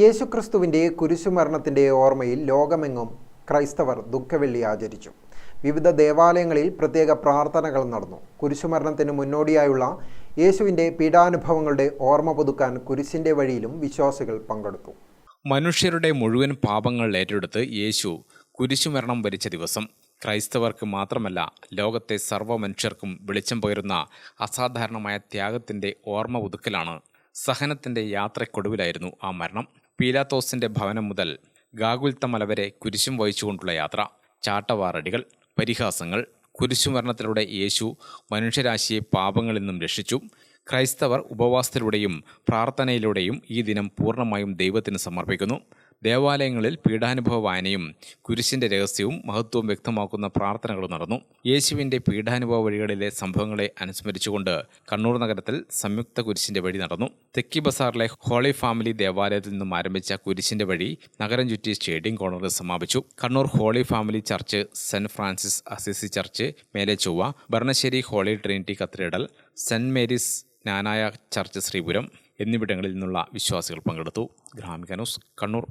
യേശുക്രിസ്തുവിന്റെ കുരിശുമരണത്തിന്റെ ഓർമ്മയിൽ ലോകമെങ്ങും ക്രൈസ്തവർ ദുഃഖവെള്ളി ആചരിച്ചു. വിവിധ ദേവാലയങ്ങളിൽ പ്രത്യേക പ്രാർത്ഥനകൾ നടന്നു. കുരിശുമരണത്തിന് മുന്നോടിയായുള്ള യേശുവിന്റെ പീഡാനുഭവങ്ങളുടെ ഓർമ്മ പുതുക്കാൻ കുരിശിന്റെ വഴിയിലും വിശ്വാസികൾ പങ്കെടുത്തു. മനുഷ്യരുടെ മുഴുവൻ പാപങ്ങൾ ഏറ്റെടുത്ത് യേശു കുരിശുമരണം വരിച്ച ദിവസം ക്രൈസ്തവർക്ക് മാത്രമല്ല ലോകത്തെ സർവ മനുഷ്യർക്കും വെളിച്ചം പകരുന്ന അസാധാരണമായ ത്യാഗത്തിന്റെ ഓർമ്മ പുതുക്കലാണ് സഹനത്തിന്റെ യാത്രക്കൊടുവിലായിരുന്നു ആ മരണം. പീലാത്തോസിന്റെ ഭവനം മുതൽ ഗാഗുൽത്ത മല വരെ കുരിശും വഹിച്ചുകൊണ്ടുള്ള യാത്ര. ചാട്ടവാറടികൾ പരിഹാസങ്ങൾ കുരിശുമരണത്തിലൂടെ യേശു മനുഷ്യരാശിയെ പാപങ്ങളിൽ നിന്നും രക്ഷിച്ചു. ക്രൈസ്തവർ ഉപവാസത്തിലൂടെയും പ്രാർത്ഥനയിലൂടെയും ഈ ദിനം പൂർണമായും ദൈവത്തിന് സമർപ്പിക്കുന്നു. ദേവാലയങ്ങളിൽ പീഡാനുഭവ വായനയും കുരിശിന്റെ രഹസ്യവും മഹത്വവും വ്യക്തമാക്കുന്ന പ്രാർത്ഥനകളും നടന്നു. യേശുവിന്റെ പീഡാനുഭവ വഴികളിലെ സംഭവങ്ങളെ അനുസ്മരിച്ചുകൊണ്ട് കണ്ണൂർ നഗരത്തിൽ സംയുക്ത കുരിശിന്റെ വഴി നടന്നു. തെക്കി ബസാറിലെ ഹോളി ഫാമിലി ദേവാലയത്തിൽ നിന്നും ആരംഭിച്ച കുരിശിന്റെ വഴി നഗരം ചുറ്റി സ്റ്റേഡിയം കോർണറിൽ സമാപിച്ചു. Kannur holy family church saint Francis Assisi church Mele Chovva Bharanasseri holy trinity cathedral saint Mary's Knanaya church Sreepuram എന്നിവിടങ്ങളിൽ നിന്നുള്ള വിശ്വാസികൾ പങ്കെടുത്തു. ഗ്രാമിക ന്യൂസ് കണ്ണൂർ.